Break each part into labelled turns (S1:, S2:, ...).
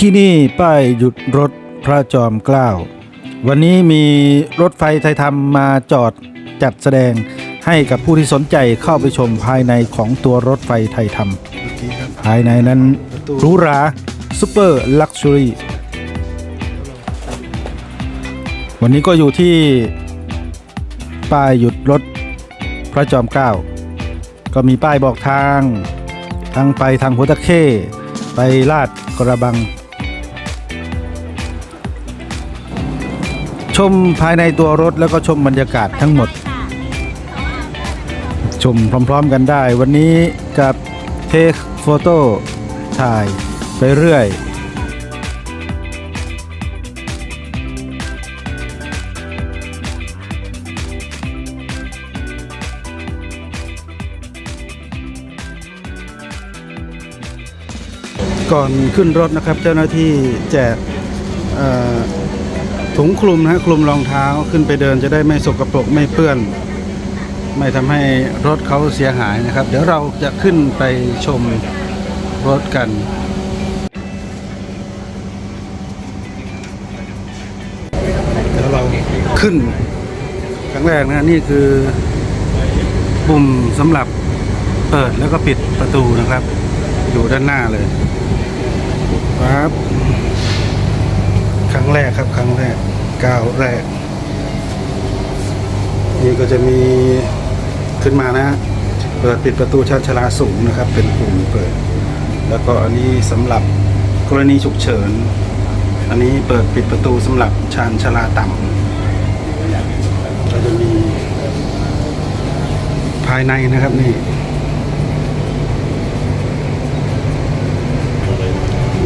S1: ที่นี่ป้ายหยุดรถพระจอมเกล้า วันนี้มีรถไฟไทยธรรมมาจอดจัดแสดงให้กับผู้ที่สนใจเข้าไปชมภายในของตัวรถไฟไทยธรรม ภายในนั้นหรูหราซูเปอร์ลักชัวรี่วันนี้ก็อยู่ที่ป้ายหยุดรถพระจอมเกล้า ก็มีป้ายบอกทาง ทางไปทางหัวตะเข้ไปลาดกระบัง ชมภายในตัวรถแล้วก็ชมบรรยากาศทั้งหมด ชมพร้อมๆกันได้ วันนี้กับเทคโฟโต้ถ่ายไปเรื่อยก่อนขึ้นรถนะครับเจ้าหน้าที่แจกอ่อ ถุงคลุมนะคลุมรองเท้าขึ้นไปเดินจะได้ไม่สกปรกไม่เปื้อน ไม่ทำให้รถเขาเสียหายนะครับ เดี๋ยวเราจะขึ้นไปชมรถกัน เดี๋ยวเราขึ้นครั้งแรกนะนี่คือปุ่มสำหรับเปิดแล้วก็ปิดประตูนะครับ อยู่ด้านหน้าเลยครับ งแรกครับ ครั้งแรกก้าวแรก นี่ก็จะมีขึ้นมานะ เปิดปิดประตูชานชลาสูงนะครับ เป็นปุ่มเปิด แล้วก็อันนี้สำหรับกรณีฉุกเฉิน อันนี้เปิดปิดประตูสำหรับชานชลาต่ำก็จะมี ภายในนะครับนี่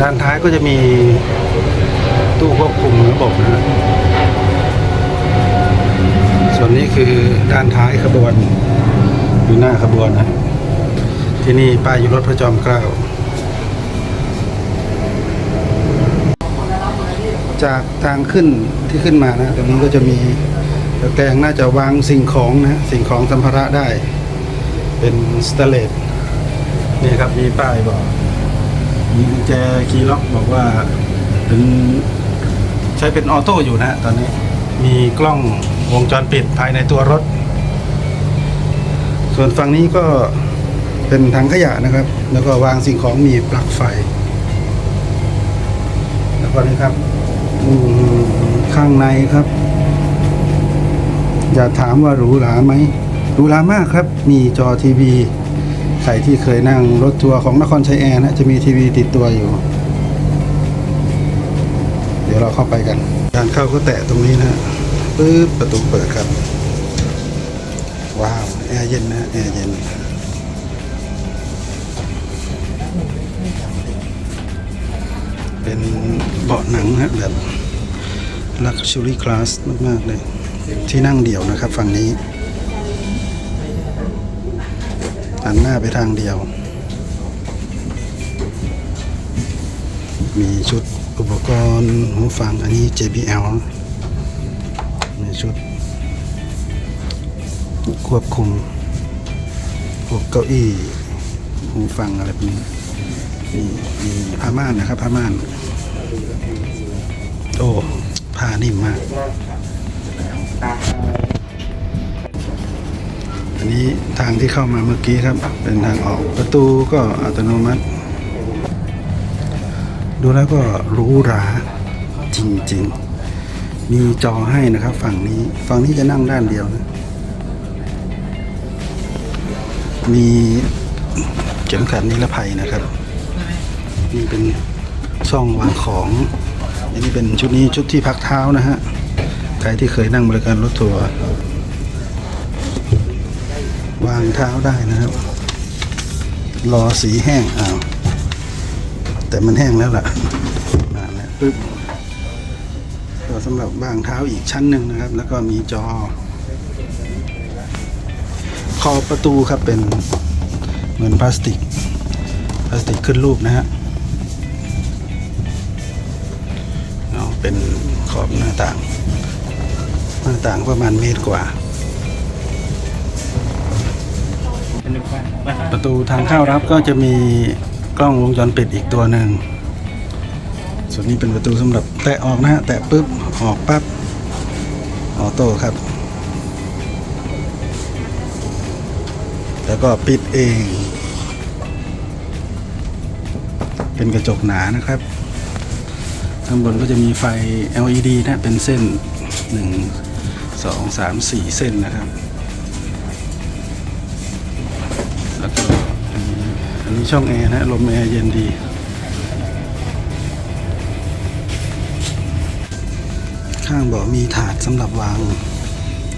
S1: ด้านท้ายก็จะมี ตู้ควบคุมระบบนะส่วนนี้คือด้านท้ายขบวน อยู่หน้าขบวนนะที่นี่ป้ายอยู่รถพระจอมเกล้าจากทางขึ้นที่ขึ้นมานะตรงนี้ก็จะมีตะแกรงน่าจะวางสิ่งของนะ สิ่งของสัมภาระได้ เป็นสเตเลสนี่ครับมีป้ายบอกมีกุญแจคีย์ล็อกบอกว่าเป็น ใช้เป็นออโต้อยู่นะตอนนี้มีกล้องวงจรปิดภายในตัวรถ ส่วนฝั่งนี้ก็เป็นถังขยะนะครับ แล้วก็วางสิ่งของมีปลั๊กไฟ แล้วก็นี่ครับข้างในครับ อย่าถามว่าหรูหราไหมหรูหรามากครับ มีจอทีวี ใครที่เคยนั่งรถทัวร์ของนครชัยแอร์นะจะมีทีวีติดตัวอยู่ ยวเราเข้าไปกัน การเข้าก็แตะตรงนี้นะปึ๊บประตูเปิดครับ ว้าวแอร์เย็นนะแอร์เย็นเป็นเบาะหนังฮะแบบ Luxury Class มาก ๆ เลย ที่นั่งเดี่ยวนะครับฝั่งนี้หันหน้าไปทางเดียว มีชุด อุปกรณ์หูฟังอันนี้ JBL มีชุด ควบคุมพวกเก้าอี้หูฟังอะไรพวกนี้มีมีผ้าม่านนะครับผ้าม่าน โอ้ผ้านิ่มมาก อันนี้ทางที่เข้ามาเมื่อกี้ครับ เป็นทางออกประตูก็อัตโนมัติ ดูแล้วก็หรูหราจริงๆ มีจอให้นะครับ ฝั่งนี้ฝั่งนี้จะนั่งด้านเดียวนะ มีเข็มขัดนิรภัยนะครับ นี่เป็นช่องวางของอันนี้เป็นชุดนี้ชุดที่พักเท้านะฮะใครที่เคยนั่งบริการรถทัวร์วางเท้าได้นะครับ รอสีแห้งอ้าว แต่มันแห้งแล้วล่ะมาแล้วปึ๊บก็สำหรับวางเท้าอีกชั้นหนึ่งนะครับ แล้วก็มีจอขอบประตูครับเป็นเหมือนพลาสติก พลาสติกขึ้นรูปนะฮะเอาเป็นขอบหน้าต่าง หน้าต่างประมาณเมตรกว่า ประตูทางเข้ารับก็จะมี กล้องวงจรปิดอีกตัวหนึ่ง ส่วนนี้เป็นประตูสำหรับแตะออกนะฮะ แตะปุ๊บ ออกปั๊บ ออโต้ครับ แล้วก็ปิดเอง เป็นกระจกหนานะครับ ข้างบนก็จะมีไฟ LED นะ เป็นเส้น 1 2 3 4 เส้นนะครับ ช่องแอร์นะลมแอร์เย็นดี ข้างเบอมีถาดสำหรับวาง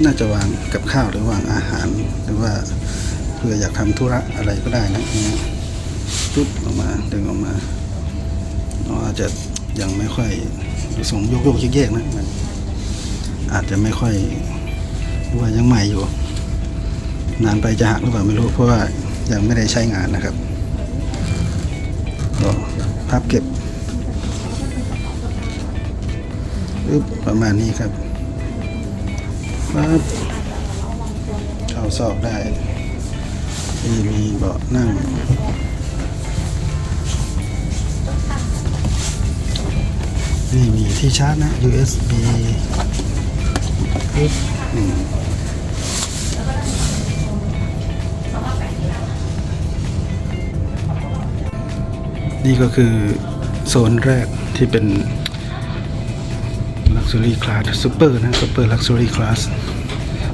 S1: น่าจะวางกับข้าวหรือวางอาหาร หรือว่าเพื่ออยากทำธุระอะไรก็ได้นะอย่างเงี้ยปุ๊บออกมาดึงออกมาเราอาจจะยังไม่ค่อยส่งยกโยกแยกๆนะมันอาจจะไม่ค่อยว่ายังใหม่อยู่ นานไปจะหักหรือเปล่าไม่รู้เพราะว่ายังไม่ได้ใช้งานนะครับ พับเก็บปึ๊บประมาณนี้ครับปั๊บเข้าซอกได้นี่มีเบาะนั่งนี่มีที่ชาร์จนะ USB ปึ๊บอืม นี่ก็คือโซนแรกที่เป็น Luxury Class Super นะ Super Luxury Class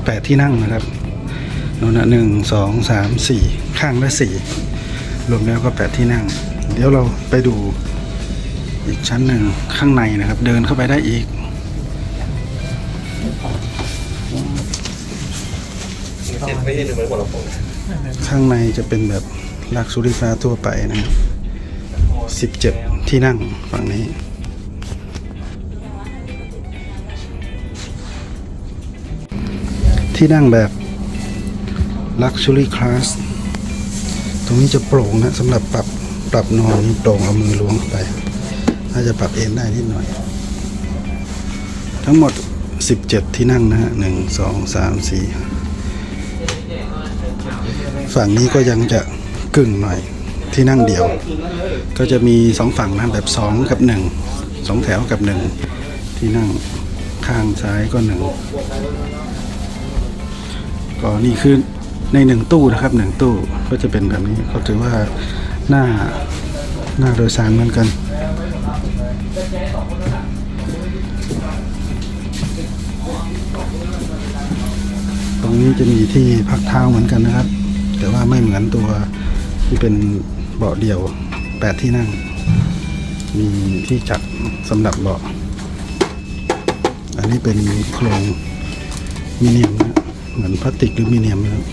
S1: แปดที่นั่งนะครับโน่นนะหนึ่งสองสามสี่ข้างละสี่รวมแล้วก็แปดที่นั่ง เดี๋ยวเราไปดูอีกชั้นหนึ่งข้างในนะครับ เดินเข้าไปได้อีก
S2: ไม่ใช่หนึ่งเหมือนคนละผม
S1: ข้างในจะเป็นแบบ Luxury Class ทั่วไปนะครับ สิบเจ็ดที่นั่งฝั่งนี้ ที่นั่งแบบ Luxury Class ตรงนี้จะโปร่งนะสำหรับปรับปรับนอนนี่โปร่งเอามือล้วงเข้าไป น่าจะปรับเอนได้นิดหน่อย ทั้งหมด 17 ที่นั่งนะฮะหนึ่งสองสามสี่ฝั่งนี้ก็ยังจะกึ่งหน่อย ที่นั่งเดียว ก็จะมีสองฝั่งนะแบบสองกับหนึ่งสองแถวกับหนึ่งที่นั่งข้างซ้ายก็หนึ่งก็นี่คือในหนึ่งตู้นะครับหนึ่งตู้ก็จะเป็นแบบนี้เขาถือว่าหน้าหน้าโดยสารเหมือนกันตรงนี้จะมีที่พักเท้าเหมือนกันนะครับ แต่ว่าไม่เหมือนตัวที่เป็น เบาะเดี่ยวแปดที่นั่ง มีที่จัดสำหรับเบาะ อันนี้เป็นโครงมิเนียมนะเหมือนพลาสติกหรือมิเนียมนะครับ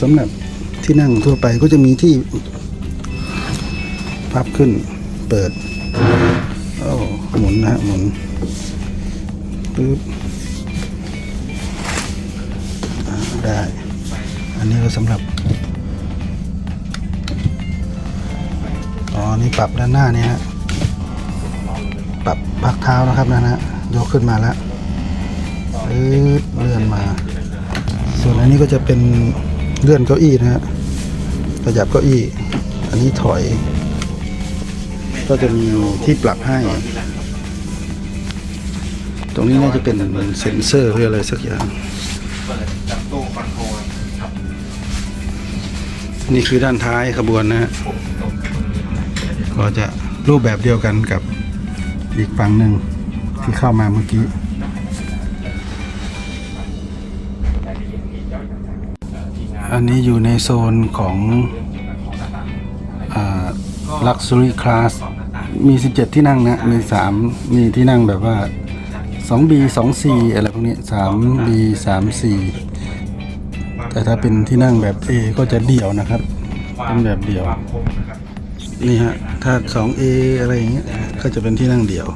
S1: สำหรับที่นั่งทั่วไปก็จะมีที่ พับขึ้นเปิด โอ้หมุนนะฮะหมุนปึ๊บ อันนี้ก็สำหรับ อ๋อ นี่ปรับด้านหน้านี่ฮะ ปรับพักเท้านะครับนะฮะ ยกขึ้นมาแล้วเลื่อนมา ส่วนอันนี้ก็จะเป็นเลื่อนเก้าอี้นะฮะขยับเก้าอี้ อันนี้ถอย ก็จะมีที่ปรับให้ ตรงนี้น่าจะเป็นเซ็นเซอร์หรืออะไรสักอย่าง
S2: นี่คื
S1: อด้านท้ายขบวนนะฮะก็จะรูปแบบเดียวกันกับอีกฝั่งหนึ่งที่เข้ามาเมื่อกี้อันนี้อยู่ในโซนของอ่า Luxury Class มี 17 ที่นั่งนะ มี 3 มีที่นั่งแบบว่า 2B 2C อะไรพวกนี้ 3B 3C แต่ถ้าเป็นที่นั่งแบบ A ก็จะเดี่ยวนะครับเป็นแบบเดี่ยว
S2: นี่
S1: ฮะถ้า 2A อะไรอย่างเงี้ยก็จะเป็นที่นั่งเดี่ยว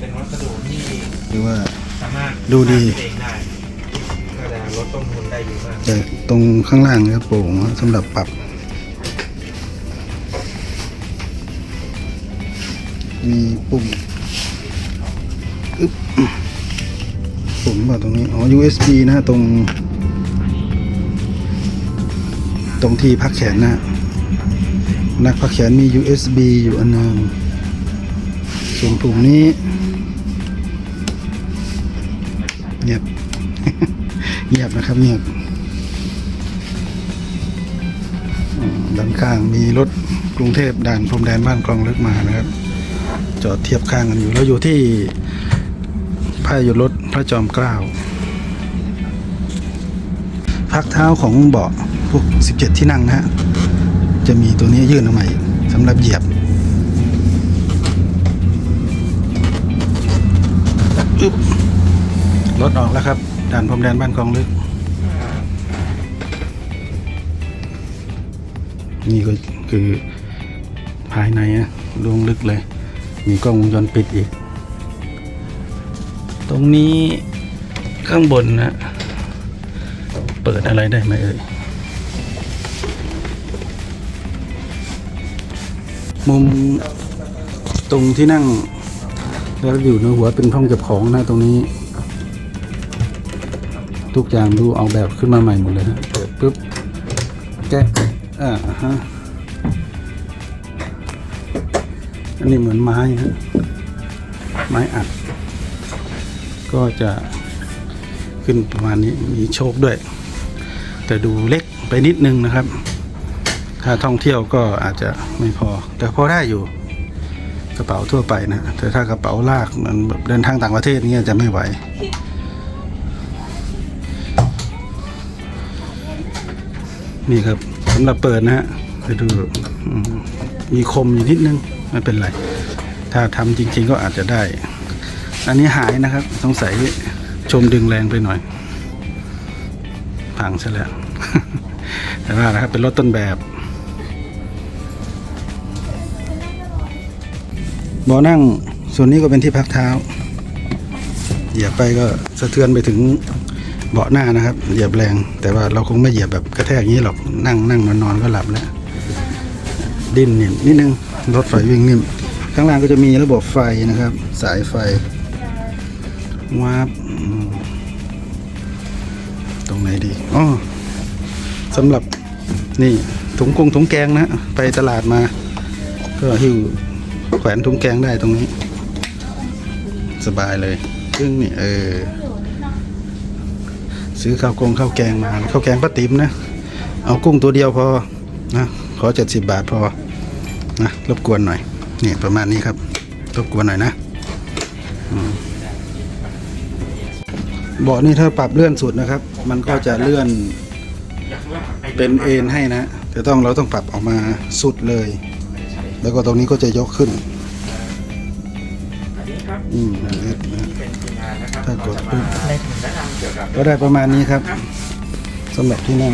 S2: เป็นวัสดุที่
S1: หรือว่าดูดี
S2: สร้างได้ก็จะลดต้นทุนได้เยอะมาก
S1: แต่ตรงข้างล่างเนี่ยโปร่งสำหรับปรับ มีปุ่มอึ๊บปุ่มว่าตรงนี้ อ๋อ USB นะตรง ตรงที่พักแขนนะนักพักแขนมี USB อยู่อันหนึงส่วนปุ่มนี้เงียบเงียบนะครับเงียบด้านข้างมีรถกรุงเทพด่านพรมแดนบ้านคลองลึกมานะครับ จอดเทียบข้างกันอยู่แล้วอยู่ที่พายอยู่รถพระจอมเกล้าพักเท้าของเบาะ วก 17 ที่นั่งนะฮะ จะมีตัวนี้ยื่นออกมาอีกสำหรับเหยียบอึบรถออกแล้วครับ ด่านพรมแดนบ้านกองลึก นี่ก็คือภายในนะลวงลึกเลย มีกล้องวงจรปิดอีก ตรงนี้ข้างบนนะ เปิดอะไรได้ไหมเอ่ย มุมตรงที่นั่ง แล้วอยู่ในหัวเป็นห้องเก็บของนะตรงนี้ ทุกอย่างดูเอาแบบขึ้นมาใหม่หมดเลยนะเปิดปุ๊บแกะอ่าฮะอันนี้เหมือนไม้นะไม้อัด ก็จะขึ้นประมาณนี้มีโชคด้วย แต่ดูเล็กไปนิดนึงนะครับ ถ้าท่องเที่ยวก็อาจจะไม่พอ แต่พอได้อยู่กระเป๋าทั่วไปนะ แต่ถ้ากระเป๋าลากเหมือนแบบเดินทางต่างประเทศนี่จะไม่ไหว นี่ครับสำหรับเปิดนะฮะไปดูมมีคมอยู่นิดนึงไม่เป็นไร ถ้าทำจริง ๆ ก็อาจจะได้ อันนี้หายนะครับ สงสัยชมดึงแรงไปหน่อย พังซะแล้วแต่ว่านะครับเป็นรถต้นแบบ บาะนั่งส่วนนี้ก็เป็นที่พักเท้า เหยียบไปก็สะเทือนไปถึงเบาะหน้านะครับ เหยียบแรง แต่ว่าเราคงไม่เหยียบแบบกระแทกอย่างนี้หรอกนั่งนั่งนอนนอนก็หลับแล้วดิ้นเนี่ยนิดนึงรถไฟวิ่งนิ่มข้างล่างก็จะมีระบบไฟนะครับ สายไฟวาบตรงไหนดีอ๋อสำหรับนี่ถุงกงถุงแกงนะ ไปตลาดมา ก็หิว แขวนถุงแกงได้ตรงนี้ สบายเลยซึ่งนี่เออ ซื้อข้าวกงข้าวแกงมาข้าวแกงป้าติ๋มนะ เอากุ้งตัวเดียวพอนะขอเจ็ดสิบบาทพอนะรบกวนหน่อยนี่ประมาณนี้ครับรบกวนหน่อยนะเบาะนี่ถ้าปรับเลื่อนสุดนะครับ มันก็จะเลื่อนเป็นเอ็นให้นะแต่ต้องเราต้องปรับออกมาสุดเลย แล้วก็ตรงนี้ก็จะยกขึ้น อืมถ้ากดปุ๊บก็ได้ประมาณนี้ครับสำหรับที่นั่ง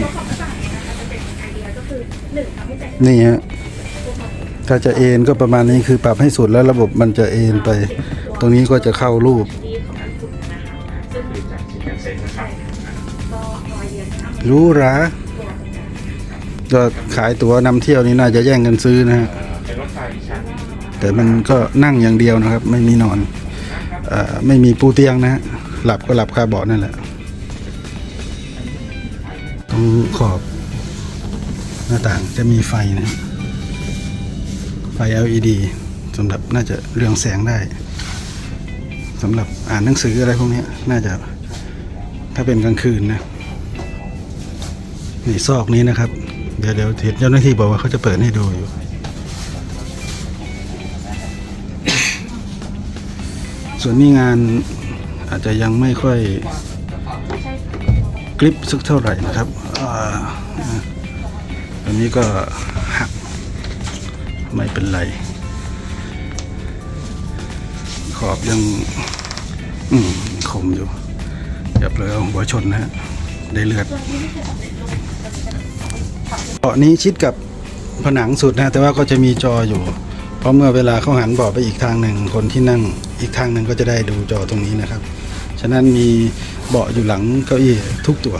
S1: นี่ฮะถ้าจะเอ็นก็ประมาณนี้คือปรับให้สุดแล้วระบบมันจะเอ็นไป ตรงนี้ก็จะเข้ารูปหรู้ราก็ขายตั๋วนำเที่ยวนี่น่าจะแย่งกันซื้อนะฮะแต่มันก็นั่งอย่างเดียวนะครับ ไม่มีนอน ไม่มีปูเตียงนะฮะหลับก็หลับคาเบาะนั่นแหละตรงขอบหน้าต่างจะมีไฟนะ ไฟ LED สำหรับน่าจะเรืองแสงได้สำหรับอ่านหนังสืออะไรพวกนี้น่าจะถ้าเป็นกลางคืนนะนี่ซอกนี้นะครับ เดี๋ยวเดี๋ยวเห็นเจ้าหน้าที่บอกว่าเขาจะเปิดให้ดูอยู่ ส่วนนี้งานอาจจะยังไม่ค่อยกริปสักเท่าไหร่นะครับอันนี้ก็หักไม่เป็นไร ขอบยังอืมคมอยู่อย่าเปลือยหัวชนนะฮะได้เลือดเบาะนี้ชิดกับผนังสุดนะ แต่ว่าก็จะมีจออยู่ เพราะเมื่อเวลาเขาหันเบาะไปอีกทางหนึ่งคนที่นั่งอีกทางหนึ่งก็จะได้ดูจอตรงนี้นะครับ ฉะนั้นมีเบาะอยู่หลังเก้าอี้ทุกตัว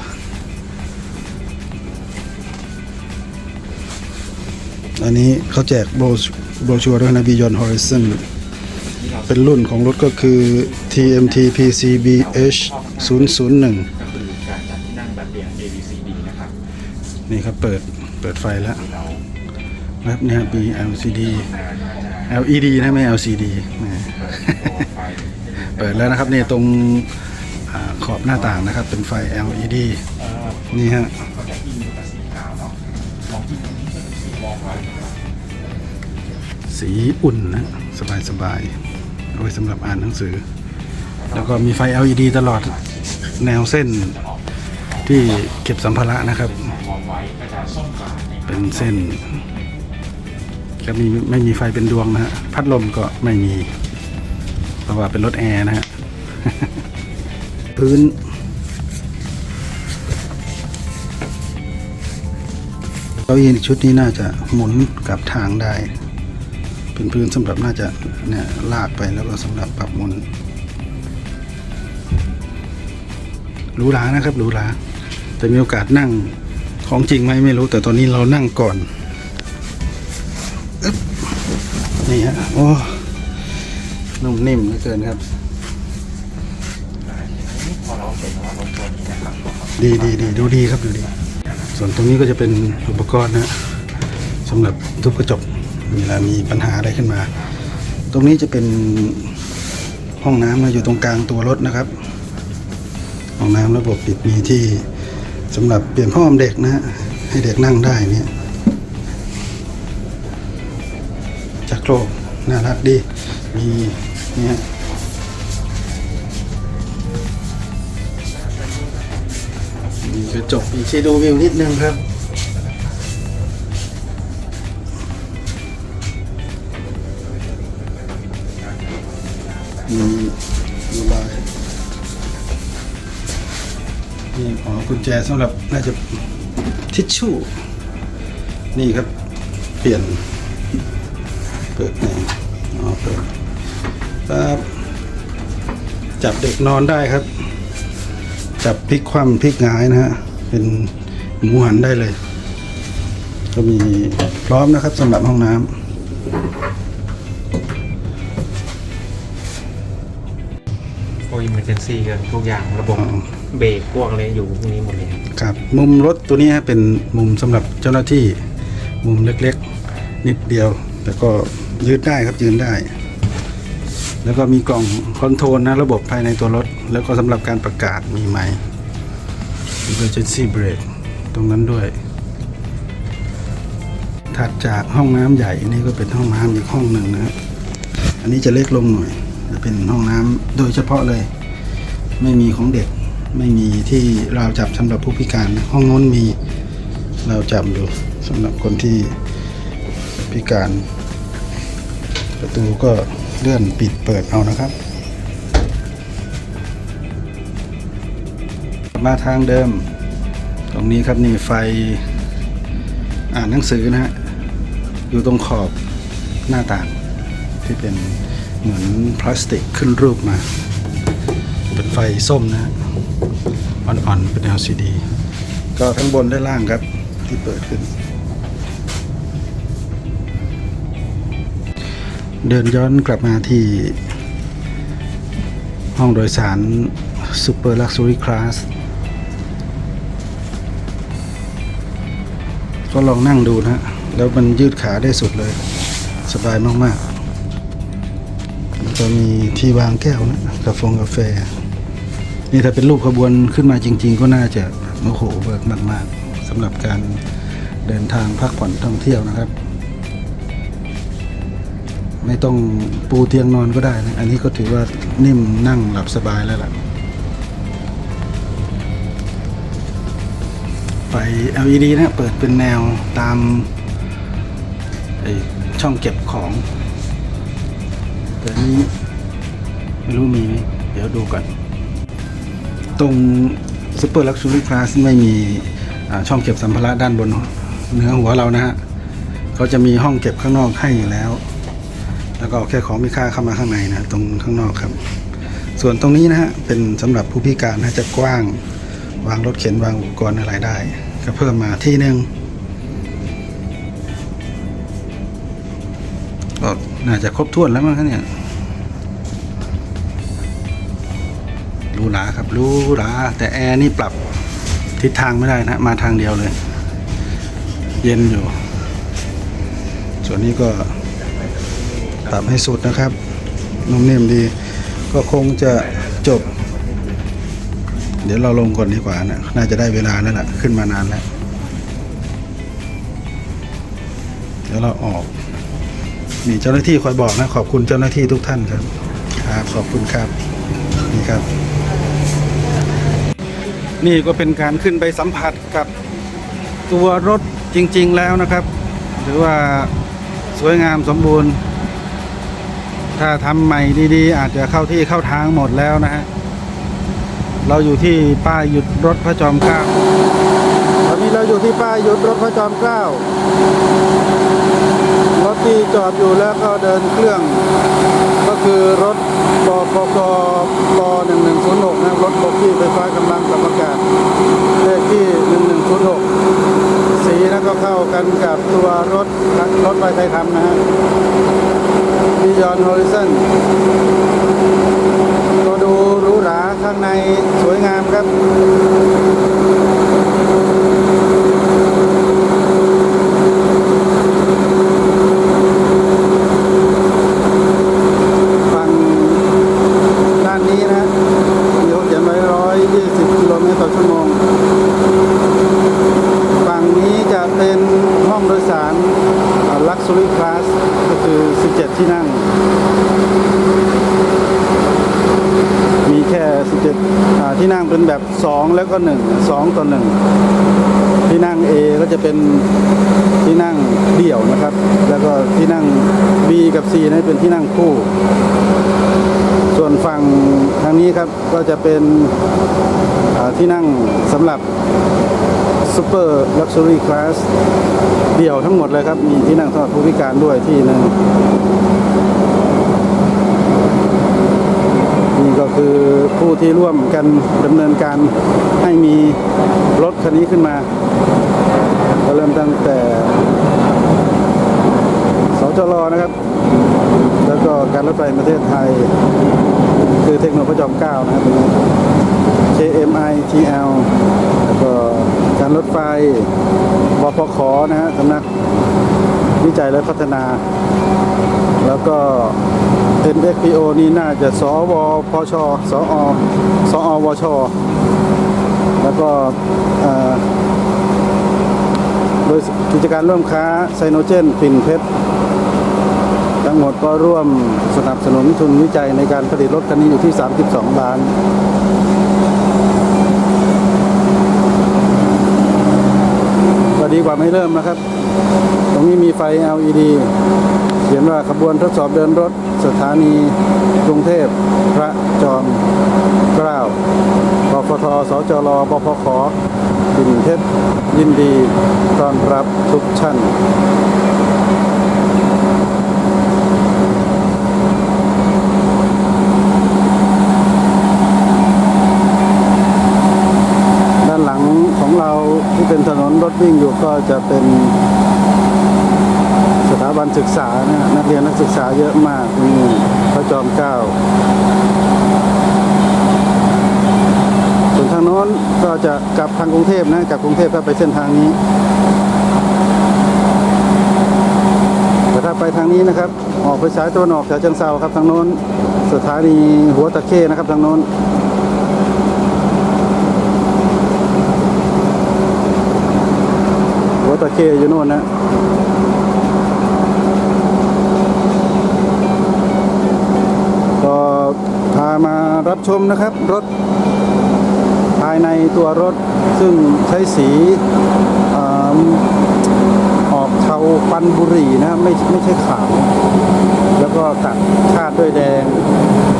S1: อันนี้เขาแจกโบรโบชัวร์ด้วยนะ Beyond Horizon เป็นรุ่นของรถก็คือ TMT PCBH 001
S2: ก็คือการจัดที่นั่งแบบเรียง A B C D นะครับ
S1: นี่ครับเปิดเปิดไฟแล้วครับเนี่ยมี LCD LED นะไม่ LCD เปิดแล้วนะครับเนี่ยตรงอขอบหน้าต่างนะครับ เป็นไฟ LED นี่ฮะสีอุ่นนะสบายสบายเอาไว้สำหรับอ่านหนังสือ แล้วก็มีไฟ LED ตลอดแนวเส้นที่เก็บสัมภาระนะครับ เป็นเส้น ก็มีไม่มีไฟเป็นดวงนะฮะพัดลมก็ไม่มี เพราะว่าเป็นรถแอร์นะฮะพื้นเก้าอี้ชุดนี้น่าจะหมุนกลับทางได้ เป็นพื้นสำหรับน่าจะเนี่ยลากไปแล้วก็สำหรับปรับหมุนหรูหรานะครับหรูหราแต่มีโอกาสนั่งของจริงไหมไม่รู้แต่ตอนนี้เรานั่งก่อน นี่ฮะโอ้นุ่มนิ่มเหลือเกินครับ ดีดีดีดูดีครับดูดี ส่วนตรงนี้ก็จะเป็นอุปกรณ์นะสำหรับทุบกระจกเวลามีปัญหาอะไรขึ้นมา ตรงนี้จะเป็นห้องน้ำนะอยู่ตรงกลางตัวรถนะครับ ห้องน้ำระบบปิดมีที่สำหรับเปลี่ยนผ้าอ้อมเด็กนะฮะให้เด็กนั่งได้เนี่ย โครน่ารักดี มีเนี่ยมีกระจกมีเชโดว์วิวนิดนึงครับมีระบายนี่อ๋อกุญแจสำหรับน่าจะทิชชู่ นี่ครับ เปลี่ยน เปิดไงอ๋อเปิดปั๊บจับเด็กนอนได้ครับ จับพลิกคว่ำพลิกหงายนะฮะ เป็นหมูหันได้เลย ก็มีพร้อมนะครับสำหรับห้องน้ำ
S2: โอ้ยมันเจนซี่กันทุกอย่างระบบ
S1: อ๋อ
S2: เบรกพวกอะไรอยู่พวกนี้หมดเลยครับ
S1: ครับมุมรถตัวนี้ฮะเป็นมุมสำหรับเจ้าหน้าที่มุมเล็กๆ นิดเดียว แต่ก็ ยืดได้ครับยืนได้ แล้วก็มีกล่องคอนโทรลนะระบบภายในตัวรถ แล้วก็สำหรับการประกาศมีไหม emergency brake ตรงนั้นด้วย ถัดจากห้องน้ำใหญ่นี่ก็เป็นห้องน้ำอีกห้องหนึ่งนะครับอันนี้จะเล็กลงหน่อยจะเป็นห้องน้ำโดยเฉพาะเลย ไม่มีของเด็กไม่มีที่ราวจับสำหรับผู้พิการนะห้องโน้นมีราวจับอยู่สำหรับคนที่พิการ ประตูก็เลื่อนปิดเปิดเอานะครับ มาทางเดิม ตรงนี้ครับนี่ไฟอ่านหนังสือนะฮะ อยู่ตรงขอบหน้าต่าง ที่เป็นเหมือนพลาสติกขึ้นรูปมา เป็นไฟส้มนะฮะอ่อนๆเป็น LCD ก็ทั้งบนและล่างครับที่เปิดขึ้น เดินย้อนกลับมาที่ ห้องโดยสาร Super Luxury Class ก็ลองนั่งดูนะ แล้วมันยืดขาได้สุดเลย สบายมากๆแล้วก็มีที่วางแก้วนะกาแฟกาแฟ นี่ถ้าเป็นรูปขบวนขึ้นมาจริง ๆ ก็น่าจะโอ้โหเบิกมาก ๆสำหรับการเดินทางพักผ่อนท่องเที่ยวนะครับ ไม่ต้องปูเตียงนอนก็ได้นะอันนี้ก็ถือว่านิ่มนั่งหลับสบายแล้วล่ะ ไฟ LED นะเปิดเป็นแนวตามช่องเก็บของ แต่อันนี้ไม่รู้มีไหมเดี๋ยวดูก่อน ตรง Super Luxury Class ไม่มีช่องเก็บสัมภาระด้านบนเนื้อหัวเรานะฮะเขาจะมีห้องเก็บข้างนอกให้อยู่แล้ว แล้วก็เอาแค่ของมีค่าเข้ามาข้างในนะตรงข้างนอกครับ ส่วนตรงนี้นะฮะเป็นสำหรับผู้พิการนะจะกว้างวางรถเข็นวางอุปกรณ์อะไรได้ ก็เพิ่มมาที่หนึ่งก็น่าจะครบถ้วนแล้วมั้งครับเนี่ยรูหราครับรูหราแต่แอร์นี่ปรับทิศทางไม่ได้นะ มาทางเดียวเลย เย็นอยู่ ส่วนนี้ก็ ปรับให้สุดนะครับนุ่มนิ่มดี ก็คงจะจบ เดี๋ยวเราลงก่อนดีกว่านะน่าจะได้เวลาแล้วล่ะขึ้นมานานแล้วเดี๋ยวเราออกมีเจ้าหน้าที่คอยบอกนะ ขอบคุณเจ้าหน้าที่ทุกท่านครับครับขอบคุณครับนี่ครับ นี่ก็เป็นการขึ้นไปสัมผัสกับตัวรถจริง ๆ แล้วนะครับ หรือว่าสวยงามสมบูรณ์ ถ้าทำใหม่ดีๆ อาจจะเข้าที่เข้าทางหมดแล้วนะฮะ เราอยู่ที่ป้ายหยุดรถพระจอมเกล้าตอนนี้เราอยู่ที่ป้ายหยุดรถพระจอมเกล้ารถที่จอดอยู่แล้วก็เดินเครื่อง ก็คือรถบกกบ1106นะรถบกที่ไฟฟ้ากำลังกับอากาศเลขที่ 1106 สีนะก็เข้ากันกับตัวรถรถไฟไทยทำนะฮะ Beyond Horizon ก็ดูหรูหราข้างในสวยงามครับฝั่งด้านนี้นะมีเขาเขียนไว้ร้อยยี่สิบกิโลเมตรต่อชั่วโมงฝั่งนี้จะเป็นห้องโดยสาร Luxury Class ก็คือ 17 ที่นั่ง มีแค่ 17 ที่นั่งเป็นแบบ 2 แล้วก็ 1 2 ต่อ 1 ที่นั่ง A ก็จะเป็นที่นั่งเดี่ยวนะครับ แล้วก็ที่นั่ง B กับ C นั้นเป็นที่นั่งคู่ ส่วนฝั่งทางนี้ครับก็จะเป็นที่นั่งสำหรับ Super Luxury Class เดี่ยวทั้งหมดเลยครับ มีที่นั่งสำหรับผู้พิการด้วยที่หนึ่งนี่ก็คือผู้ที่ร่วมกันดำเนินการให้มีรถคันนี้ขึ้นมาก็เริ่มตั้งแต่สจรนะครับ แล้วก็การรถไฟประเทศไทย คือเทคโนโลยีจอมเก้านะครับ KMI TL แล้วก็ รรถไฟบพขนะฮะสำนักวิจัยและพัฒนา แล้วก็ NXPO นี่น่าจะสวพชสอสอวช แล้วก็อ่อโดยกิจการร่วมค้าไซโนเจนปิ่นเพชรทั้งหมดก็ร่วมสนับสนุนทุนวิจัยในการผลิตรถคันนี้อยู่ที่ 32 ล้าน ดีกว่าไม่เริ่มนะครับ ตรงนี้มีไฟ LED เขียนว่าขบวนทดสอบเดินรถสถานีกรุงเทพพระจอมเกล้าปฟทสจรปพขปิ่นเพชรยินดีต้อนรับทุกท่าน ด้านหลังของเราที่ เป็นถนนรถวิ่งอยู่ก็จะเป็นสถาบันศึกษานะนักเรียนนักศึกษาเยอะมากนี่พระจอมเกล้าส่วนทางโน้นก็จะกลับทางกรุงเทพนะกลับกรุงเทพถ้าไปเส้นทางนี้แต่ถ้าไปทางนี้นะครับ ออกไปสายตะวันออกแถวเชิงเซาครับทางโน้นสถานีหัวตะเข้นะครับทางโน้น หัว ตะเคอยู่โน่นนะก็พามารับชมนะครับ รถ ภายในตัวรถซึ่งใช้สีออกเทาปันบุรีนะไม่ไม่ใช่ขาวแล้วก็ตัดคาดด้วยแดง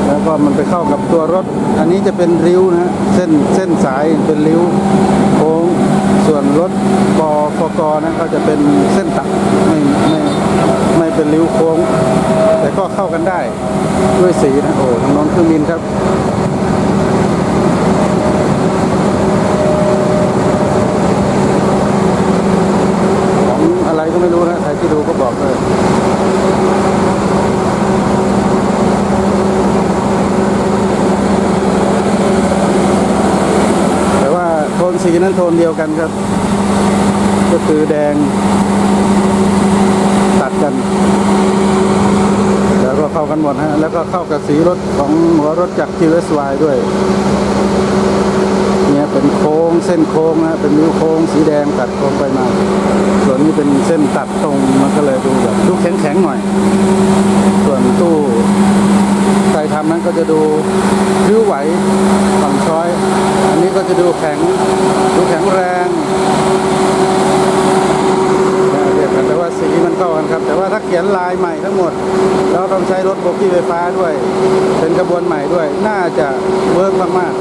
S1: แล้วก็มันไปเข้ากับตัวรถ อันนี้จะเป็นริ้วนะเส้นเส้นสายเป็นริ้ว ส่วนรถปฟกนะก็จะเป็นเส้นตัดไม่ไม่ไม่เป็นริ้วโค้ง แต่ก็เข้ากันได้ด้วยสีนะโอ้ทางน้องเครื่องบินครับของอะไรก็ไม่รู้นะใครที่ดูก็บอกเลย แต่ว่าโทน สีนั้นโทนเดียวกันครับ ก็คือแดงตัดกัน แล้วเข้ากันหมดฮะ แล้วก็เข้ากับสีรถของหัวรถจาก QSY ด้วย เนี่ยเป็นโค้งเส้นโค้งนะเป็นนิ้วโค้งสีแดงตัดโค้งไปมา ส่วนนี้เป็นเส้นตัดตรงมันก็เลยดูแบบดูแข็งๆหน่อย ส่วนตู้ ใครทำนั้นก็จะดูริ้วไหวฝั่งช้อย อันนี้ก็จะดูแข็งดูแข็งแรงเรียกกันแต่ว่าสีมันเข้ากันครับ แต่ว่าถ้าเขียนลายใหม่ทั้งหมดแล้วต้องใช้รถโบกี้ไฟฟ้าด้วย เป็นกระบวนใหม่ด้วย น่าจะเวิร์กมาก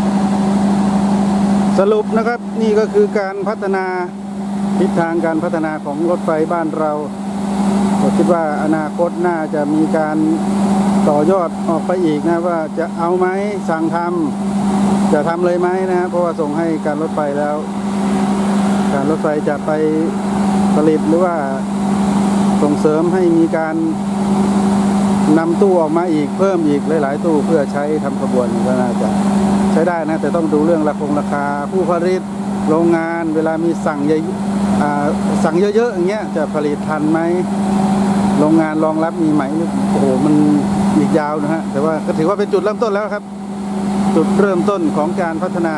S1: ๆ สรุปนะครับนี่ก็คือการพัฒนาทิศทางการพัฒนาของรถไฟบ้านเรา ผมคิดว่าอนาคตน่าจะมีการต่อยอดออกไปอีกนะว่าจะเอาไหมสั่งทำจะทำเลยไหมนะเพราะว่าส่งให้การรถไฟแล้ว การรถไฟจะไปผลิตหรือว่าส่งเสริมให้มีการนำตู้ออกมาอีกเพิ่มอีกหลาย ๆ ตู้เพื่อใช้ทำขบวนก็น่าจะใช้ได้นะ แต่ต้องดูเรื่องราคงราคา ผู้ผลิตโรงงานเวลามีสั่งใหญ่สั่งเยอะ ๆ อย่างเงี้ยจะผลิตทันไหม โรงงานรองรับมีไหมโอ้โหมันอีกยาวนะฮะแต่ว่าก็ถือว่าเป็นจุดเริ่มต้นแล้วครับ จุดเริ่มต้นของการพัฒนา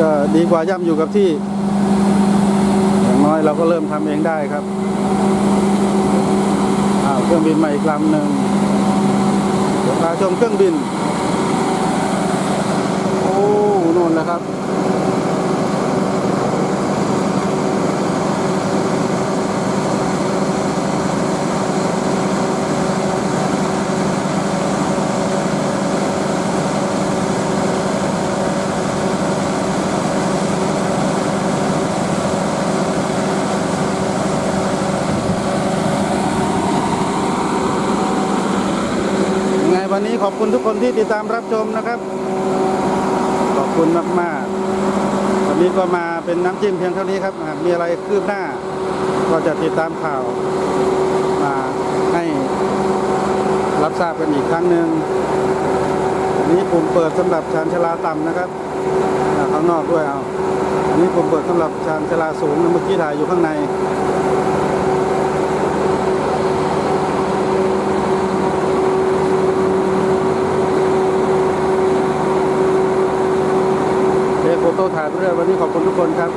S1: ก็ดีกว่าย่ำอยู่กับที่ อย่างน้อยเราก็เริ่มทำเองได้ครับอ้าวเครื่องบินใหมาอีกลำหนึ่งพาชมเครื่องบิน โอ้โน่นแล้วครับ วันนี้ขอบคุณทุกคนที่ติดตามรับชมนะครับ ขอบคุณมากๆ วันนี้ก็มาเป็นน้ำจิ้มเพียงเท่านี้ครับหากมีอะไรคืบหน้า ก็จะติดตามข่าวมาให้รับทราบกันอีกครั้งหนึ่งอันนี้ปุ่มเปิดสำหรับชานชลาต่ำนะครับข้างนอกด้วยเอาอันนี้ปุ่มเปิดสำหรับชานชลาสูงเมื่อกี้ถ่ายอยู่ข้างใน วันนี้ขอบคุณทุกคนครับ